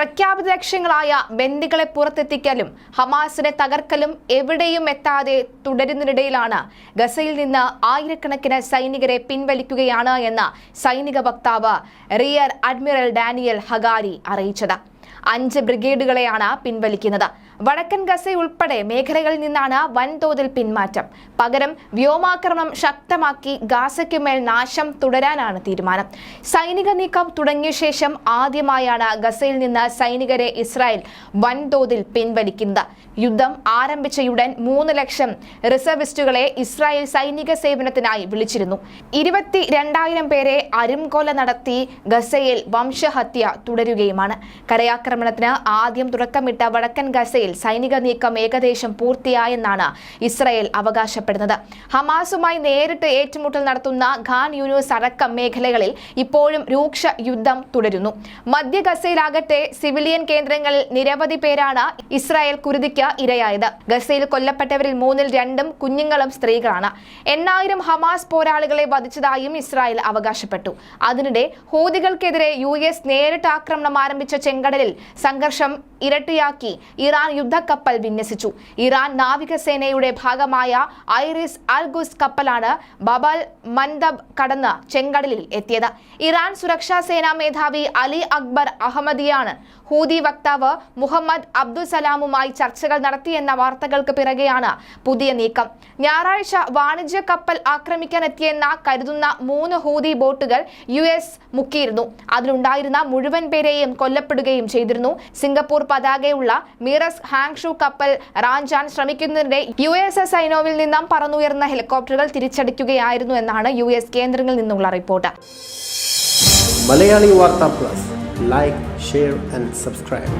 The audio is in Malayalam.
പ്രഖ്യാപിത ലക്ഷ്യങ്ങളായ ബന്ദികളെ പുറത്തെത്തിക്കലും ഹമാസിനെ തകർക്കലും എവിടെയും എത്താതെ തുടരുന്നതിനിടയിലാണ് ഗസയിൽ നിന്ന് ആയിരക്കണക്കിന് സൈനികരെ പിൻവലിക്കുകയാണ് എന്ന് സൈനിക വക്താവ് റിയർ അഡ്മിറൽ ഡാനിയൽ ഹഗാരി അറിയിച്ചത്. അഞ്ച് ബ്രിഗേഡുകളെയാണ് പിൻവലിക്കുന്നത്. വടക്കൻ ഗസ ഉൾപ്പെടെ മേഖലകളിൽ നിന്നാണ് വൻതോതിൽ പിന്മാറ്റം. പകരം വ്യോമാക്രമണം ശക്തമാക്കി ഗാസയ്ക്കുമേൽ നാശം തുടരാനാണ് തീരുമാനം. സൈനിക നീക്കം തുടങ്ങിയ ശേഷം ആദ്യമായാണ് ഗസയിൽ നിന്ന് സൈനികരെ ഇസ്രായേൽ വൻതോതിൽ പിൻവലിക്കുന്നത്. യുദ്ധം ആരംഭിച്ചയുടൻ മൂന്ന് ലക്ഷം റിസർവിസ്റ്റുകളെ ഇസ്രായേൽ സൈനിക സേവനത്തിനായി വിളിച്ചിരുന്നു. ഇരുപത്തി രണ്ടായിരം പേരെ അരുംകൊല നടത്തി ഗസയിൽ വംശഹത്യ തുടരുകയുമാണ്. കരയാക്രമണത്തിന് ആദ്യം തുടക്കമിട്ട വടക്കൻ ഗസയിൽ സൈനിക നീക്കം ഏകദേശം പൂർത്തിയായെന്നാണ് ഇസ്രായേൽ അവകാശപ്പെടുന്നത്. ഹമാസുമായി നേരിട്ട് ഏറ്റുമുട്ടൽ നടത്തുന്ന ഖാൻ യൂനിവേഴ്സ് അടക്കം മേഖലകളിൽ ഇപ്പോഴും രൂക്ഷ യുദ്ധം തുടരുന്നു. മധ്യ ഗസയിലാകട്ടെ സിവിലിയൻ കേന്ദ്രങ്ങളിൽ നിരവധി പേരാണ് ഇസ്രായേൽ കുരുതിക്ക് ഇരയായത്. ഗസയിൽ കൊല്ലപ്പെട്ടവരിൽ മൂന്നിൽ രണ്ടും കുഞ്ഞുങ്ങളും സ്ത്രീകളാണ്. എണ്ണായിരം ഹമാസ് പോരാളികളെ വധിച്ചതായും ഇസ്രായേൽ അവകാശപ്പെട്ടു. അതിനിടെ ഹൂതികൾക്കെതിരെ യു എസ് നേരിട്ട് ആക്രമണം ആരംഭിച്ച ചെങ്കടലിൽ സംഘർഷം ഇരട്ടിയാക്കി ഇറാൻ യുദ്ധക്കപ്പൽ വിന്യസിച്ചു. ഇറാൻ നാവികസേനയുടെ ഭാഗമായ ഐറിസ് അൽഗുസ് കപ്പലാണ് ബബൽ മന്ദബ് കടന്ന് ചെങ്കടലിൽ എത്തിയത്. ഇറാൻ സുരക്ഷാ സേനാ മേധാവി അലി അക്ബർ അഹമ്മദിയാണ് ഹൂതി വക്താവ് മുഹമ്മദ് അബ്ദുൽ സലാമുമായി ചർച്ചകൾ നടത്തിയെന്ന വാർത്തകൾക്ക് പിറകെയാണ് പുതിയ നീക്കം. ഞായറാഴ്ച വാണിജ്യ കപ്പൽ ആക്രമിക്കാൻ ആക്രമിക്കാനെത്തിയെന്ന കരുതുന്ന മൂന്ന് ഹൂതി ബോട്ടുകൾ യു എസ് മുക്കിയിരുന്നു. അതിലുണ്ടായിരുന്ന മുഴുവൻ പേരെയും കൊല്ലപ്പെടുകയും ചെയ്തിരുന്നു. സിംഗപ്പൂർ പതാകയുള്ള മീറസ് ഹാങ്ഷു കപ്പൽ റാഞ്ചാൻ ശ്രമിക്കുന്നതിനിടെ യു എസ് എസ് ഐനോവിൽ നിന്നും പറന്നുയർന്ന ഹെലികോപ്റ്ററുകൾ തിരിച്ചടിക്കുകയായിരുന്നു എന്നാണ് യു എസ് കേന്ദ്രങ്ങളിൽ നിന്നുള്ള റിപ്പോർട്ട്. മലയാളി വാർത്താ plus. Like share and subscribe